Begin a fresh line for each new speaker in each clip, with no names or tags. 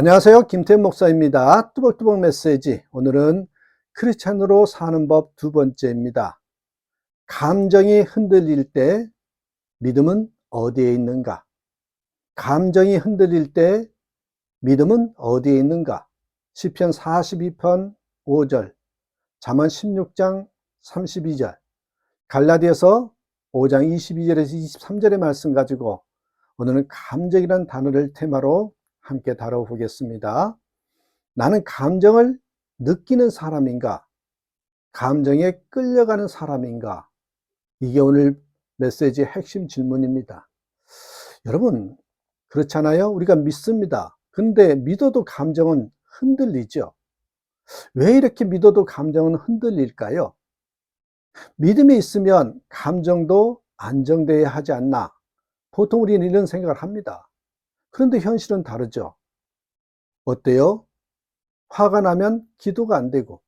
안녕하세요. 김태현 목사입니다. 뚜벅뚜벅 메시지. 오늘은 크리스찬으로 사는 법 두 번째입니다. 감정이 흔들릴 때 믿음은 어디에 있는가? 감정이 흔들릴 때 믿음은 어디에 있는가? 시편 42편 5절, 잠언 16장 32절, 갈라디아서 5장 22절에서 23절의 말씀 가지고 오늘은 감정이라는 단어를 테마로 함께 다뤄보겠습니다. 나는 감정을 느끼는 사람인가? 감정에 끌려가는 사람인가? 이게 오늘 메시지의 핵심 질문입니다. 여러분, 그렇잖아요? 우리가 믿습니다. 근데 믿어도 감정은 흔들리죠? 왜 이렇게 믿어도 감정은 흔들릴까요? 믿음이 있으면 감정도 안정돼야 하지 않나? 보통 우리는 이런 생각을 합니다. 그런데 현실은 다르죠. 어때요? 화가 나면 기도가 안 되고,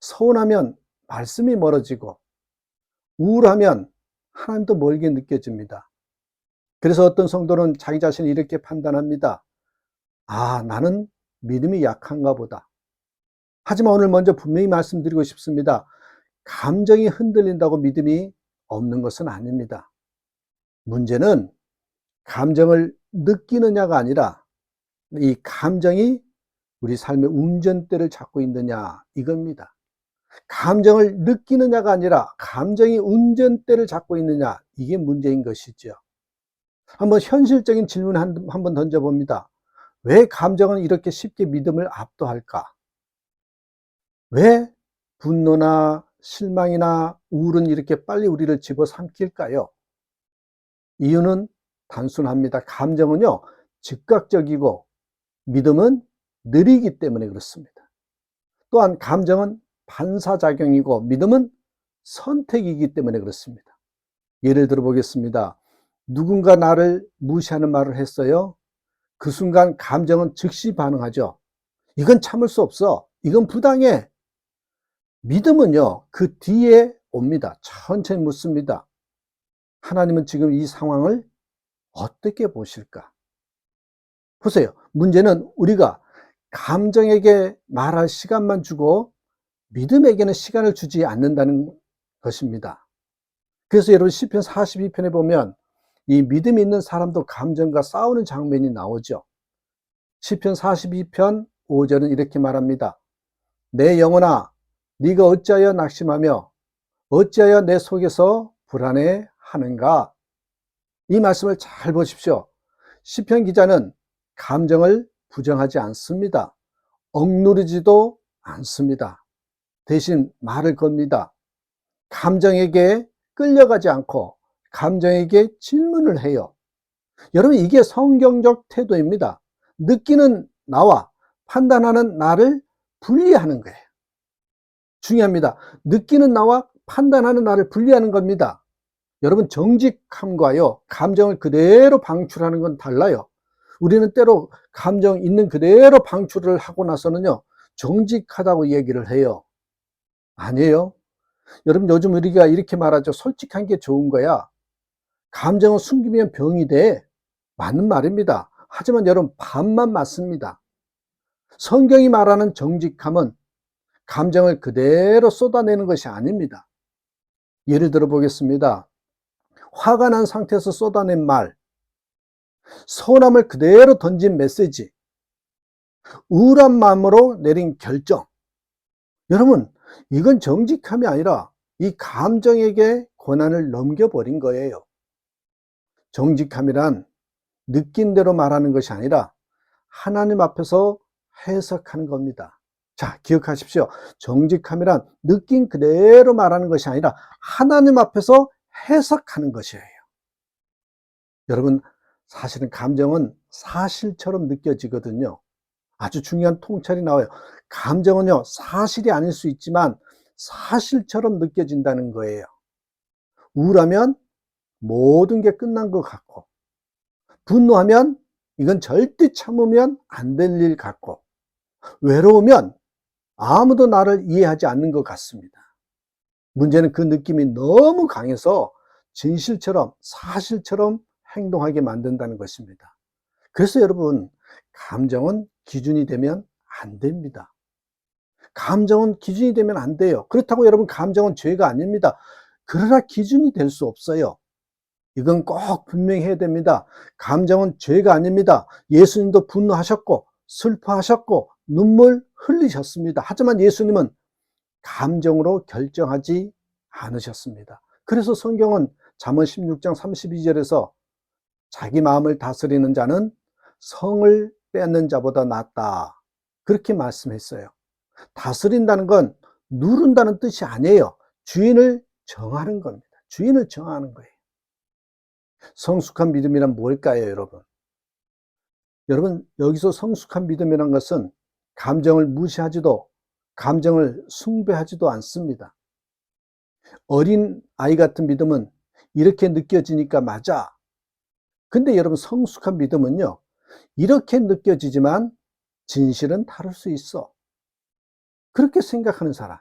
서운하면 말씀이 멀어지고, 우울하면 하나님도 멀게 느껴집니다. 그래서 어떤 성도는 자기 자신을 이렇게 판단합니다. 아, 나는 믿음이 약한가 보다. 하지만 오늘 먼저 분명히 말씀드리고 싶습니다. 감정이 흔들린다고 믿음이 없는 것은 아닙니다. 문제는 감정을 느끼느냐가 아니라 이 감정이 우리 삶의 운전대를 잡고 있느냐 이겁니다. 감정을 느끼느냐가 아니라 감정이 운전대를 잡고 있느냐 이게 문제인 것이죠. 한번 현실적인 질문 한번 던져봅니다. 왜 감정은 이렇게 쉽게 믿음을 압도할까? 왜 분노나 실망이나 우울은 이렇게 빨리 우리를 집어삼킬까요? 이유는 단순합니다. 감정은요, 즉각적이고 믿음은 느리기 때문에 그렇습니다. 또한 감정은 반사작용이고 믿음은 선택이기 때문에 그렇습니다. 예를 들어 보겠습니다. 누군가 나를 무시하는 말을 했어요. 그 순간 감정은 즉시 반응하죠. 이건 참을 수 없어. 이건 부당해. 믿음은요, 그 뒤에 옵니다. 천천히 묻습니다. 하나님은 지금 이 상황을 어떻게 보실까? 보세요. 문제는 우리가 감정에게 말할 시간만 주고 믿음에게는 시간을 주지 않는다는 것입니다. 그래서 여러분 시편 42편에 보면 이 믿음 있는 사람도 감정과 싸우는 장면이 나오죠. 시편 42편 5절은 이렇게 말합니다. 내 영혼아 네가 어찌하여 낙심하며 어찌하여 내 속에서 불안해 하는가? 이 말씀을 잘 보십시오. 시편 기자는 감정을 부정하지 않습니다. 억누르지도 않습니다. 대신 말을 겁니다. 감정에게 끌려가지 않고 감정에게 질문을 해요. 여러분, 이게 성경적 태도입니다. 느끼는 나와 판단하는 나를 분리하는 거예요. 중요합니다. 느끼는 나와 판단하는 나를 분리하는 겁니다. 여러분 정직함과요 감정을 그대로 방출하는 건 달라요. 우리는 때로 감정 있는 그대로 방출을 하고 나서는요 정직하다고 얘기를 해요. 아니에요. 여러분 요즘 우리가 이렇게 말하죠. 솔직한 게 좋은 거야. 감정을 숨기면 병이 돼. 맞는 말입니다. 하지만 여러분 반만 맞습니다. 성경이 말하는 정직함은 감정을 그대로 쏟아내는 것이 아닙니다. 예를 들어 보겠습니다. 화가 난 상태에서 쏟아낸 말, 서운함을 그대로 던진 메시지, 우울한 마음으로 내린 결정. 여러분, 이건 정직함이 아니라 이 감정에게 권한을 넘겨버린 거예요. 정직함이란 느낀 대로 말하는 것이 아니라 하나님 앞에서 해석하는 겁니다. 자, 기억하십시오. 정직함이란 느낀 그대로 말하는 것이 아니라 하나님 앞에서 해석하는 것이에요. 여러분, 사실은 감정은 사실처럼 느껴지거든요. 아주 중요한 통찰이 나와요. 감정은요, 사실이 아닐 수 있지만 사실처럼 느껴진다는 거예요. 우울하면 모든 게 끝난 것 같고, 분노하면 이건 절대 참으면 안 될 일 같고, 외로우면 아무도 나를 이해하지 않는 것 같습니다. 문제는 그 느낌이 너무 강해서 진실처럼 사실처럼 행동하게 만든다는 것입니다. 그래서 여러분 감정은 기준이 되면 안 됩니다. 감정은 기준이 되면 안 돼요. 그렇다고 여러분 감정은 죄가 아닙니다. 그러나 기준이 될 수 없어요. 이건 꼭 분명히 해야 됩니다. 감정은 죄가 아닙니다. 예수님도 분노하셨고 슬퍼하셨고 눈물 흘리셨습니다. 하지만 예수님은 감정으로 결정하지 않으셨습니다. 그래서 성경은 잠언 16장 32절에서 자기 마음을 다스리는 자는 성을 뺏는 자보다 낫다. 그렇게 말씀했어요. 다스린다는 건 누른다는 뜻이 아니에요. 주인을 정하는 겁니다. 주인을 정하는 거예요. 성숙한 믿음이란 뭘까요, 여러분? 여러분, 여기서 성숙한 믿음이란 것은 감정을 무시하지도, 감정을 숭배하지도 않습니다. 어린 아이 같은 믿음은 이렇게 느껴지니까 맞아. 근데 여러분, 성숙한 믿음은요, 이렇게 느껴지지만 진실은 다를 수 있어. 그렇게 생각하는 사람.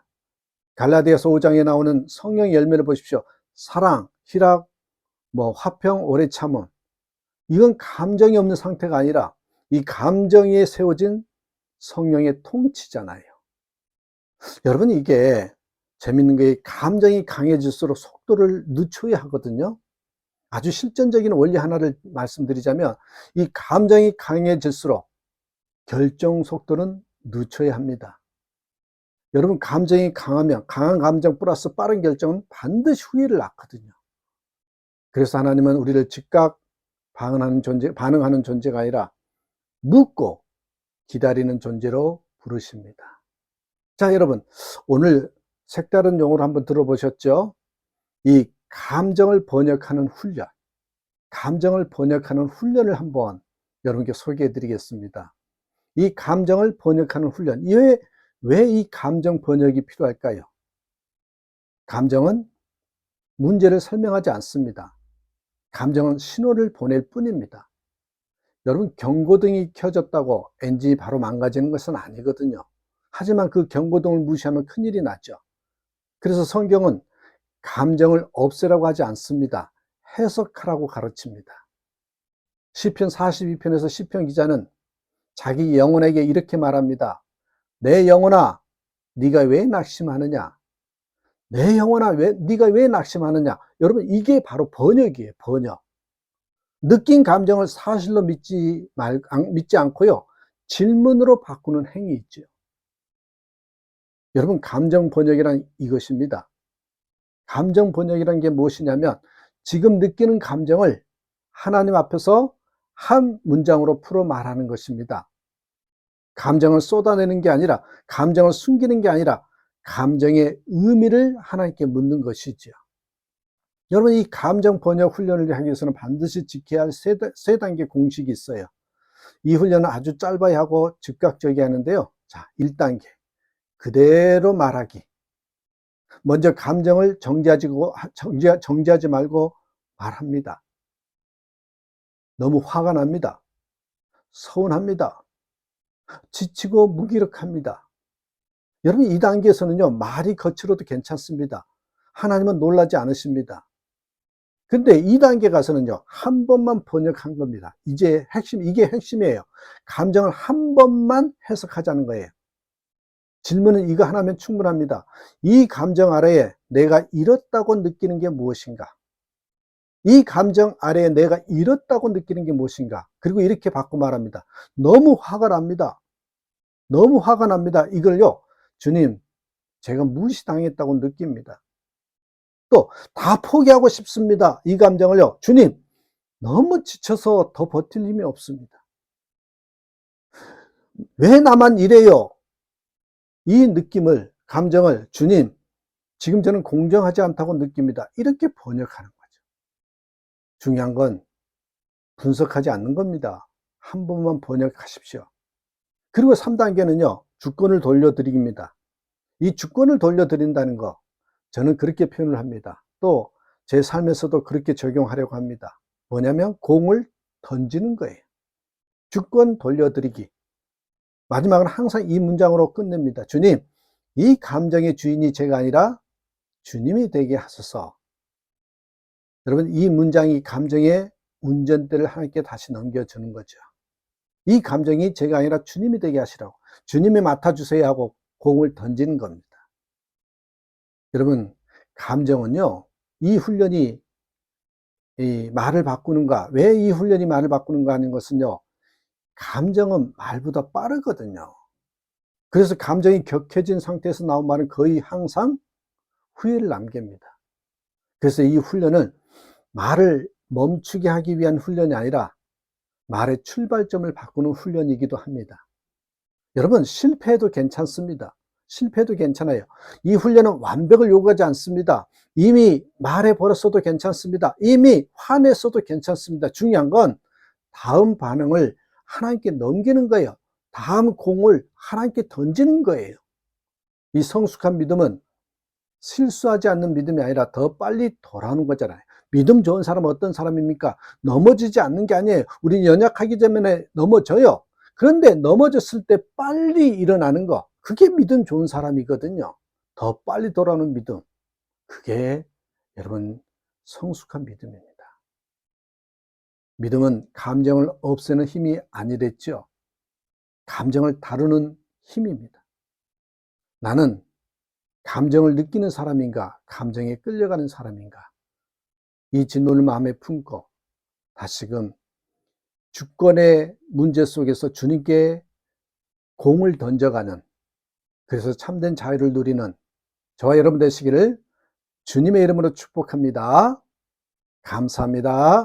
갈라디아서 5장에 나오는 성령의 열매를 보십시오. 사랑, 희락, 뭐 화평, 오래 참음. 이건 감정이 없는 상태가 아니라 이 감정에 세워진 성령의 통치잖아요. 여러분 이게 재밌는 게 감정이 강해질수록 속도를 늦춰야 하거든요. 아주 실전적인 원리 하나를 말씀드리자면 이 감정이 강해질수록 결정 속도는 늦춰야 합니다. 여러분 감정이 강하면 강한 감정 플러스 빠른 결정은 반드시 후회를 낳거든요. 그래서 하나님은 우리를 즉각 반응하는 존재, 반응하는 존재가 아니라 묻고 기다리는 존재로 부르십니다. 자, 여러분, 오늘 색다른 용어를 한번 들어보셨죠? 이 감정을 번역하는 훈련, 감정을 번역하는 훈련을 한번 여러분께 소개해 드리겠습니다. 이 감정을 번역하는 훈련, 왜, 왜 이 감정 번역이 필요할까요? 감정은 문제를 설명하지 않습니다. 감정은 신호를 보낼 뿐입니다. 여러분 경고등이 켜졌다고 엔진이 바로 망가지는 것은 아니거든요. 하지만 그 경고등을 무시하면 큰일이 나죠. 그래서 성경은 감정을 없애라고 하지 않습니다. 해석하라고 가르칩니다. 시편 42편에서 시편 기자는 자기 영혼에게 이렇게 말합니다. 내 영혼아, 네가 왜 낙심하느냐? 내 영혼아, 왜 네가 왜 낙심하느냐? 여러분 이게 바로 번역이에요. 번역. 느낀 감정을 사실로 믿지 말 믿지 않고요. 질문으로 바꾸는 행위 있죠. 여러분 감정 번역이란 이것입니다. 감정 번역이란 게 무엇이냐면 지금 느끼는 감정을 하나님 앞에서 한 문장으로 풀어 말하는 것입니다. 감정을 쏟아내는 게 아니라 감정을 숨기는 게 아니라 감정의 의미를 하나님께 묻는 것이지요. 여러분 이 감정 번역 훈련을 하기 위해서는 반드시 지켜야 할 세 단계 공식이 있어요. 이 훈련은 아주 짧아야 하고 즉각적이 하는데요. 자, 1단계. 그대로 말하기. 먼저 감정을 정지하지, 정지, 정지하지 말고 말합니다. 너무 화가 납니다. 서운합니다. 지치고 무기력합니다. 여러분, 이 단계에서는요, 말이 거칠어도 괜찮습니다. 하나님은 놀라지 않으십니다. 근데 2단계 가서는요, 한 번만 번역한 겁니다. 이제 핵심, 이게 핵심이에요. 감정을 한 번만 해석하자는 거예요. 질문은 이거 하나면 충분합니다. 이 감정 아래에 내가 잃었다고 느끼는 게 무엇인가? 이 감정 아래에 내가 잃었다고 느끼는 게 무엇인가? 그리고 이렇게 바꿔 말합니다. 너무 화가 납니다. 너무 화가 납니다. 이걸요, 주님, 제가 무시당했다고 느낍니다. 또 다 포기하고 싶습니다. 이 감정을요. 주님, 너무 지쳐서 더 버틸 힘이 없습니다. 왜 나만 이래요? 이 느낌을, 감정을 주님, 지금 저는 공정하지 않다고 느낍니다. 이렇게 번역하는 거죠. 중요한 건 분석하지 않는 겁니다. 한 번만 번역하십시오. 그리고 3단계는요, 주권을 돌려드립니다. 이 주권을 돌려드린다는 거, 저는 그렇게 표현을 합니다. 또 제 삶에서도 그렇게 적용하려고 합니다. 뭐냐면 공을 던지는 거예요. 주권 돌려드리기. 마지막은 항상 이 문장으로 끝냅니다. 주님, 이 감정의 주인이 제가 아니라 주님이 되게 하소서. 여러분, 이 문장이 감정의 운전대를 하나님께 다시 넘겨주는 거죠. 이 감정이 제가 아니라 주님이 되게 하시라고. 주님이 맡아주세요 하고 공을 던지는 겁니다. 여러분, 감정은요, 이 훈련이 이 말을 바꾸는가, 왜 이 훈련이 말을 바꾸는가 하는 것은요, 감정은 말보다 빠르거든요. 그래서 감정이 격해진 상태에서 나온 말은 거의 항상 후회를 남깁니다. 그래서 이 훈련은 말을 멈추게 하기 위한 훈련이 아니라 말의 출발점을 바꾸는 훈련이기도 합니다. 여러분, 실패해도 괜찮습니다. 실패해도 괜찮아요. 이 훈련은 완벽을 요구하지 않습니다. 이미 말해버렸어도 괜찮습니다. 이미 화냈어도 괜찮습니다. 중요한 건 다음 반응을 하나님께 넘기는 거예요. 다음 공을 하나님께 던지는 거예요. 이 성숙한 믿음은 실수하지 않는 믿음이 아니라 더 빨리 돌아오는 거잖아요. 믿음 좋은 사람은 어떤 사람입니까? 넘어지지 않는 게 아니에요. 우리 연약하기 때문에 넘어져요. 그런데 넘어졌을 때 빨리 일어나는 거, 그게 믿음 좋은 사람이거든요. 더 빨리 돌아오는 믿음. 그게 여러분 성숙한 믿음입니다. 믿음은 감정을 없애는 힘이 아니랬죠. 감정을 다루는 힘입니다. 나는 감정을 느끼는 사람인가, 감정에 끌려가는 사람인가. 이 질문을 마음에 품고 다시금 주권의 문제 속에서 주님께 공을 던져가는 그래서 참된 자유를 누리는 저와 여러분 되시기를 주님의 이름으로 축복합니다. 감사합니다.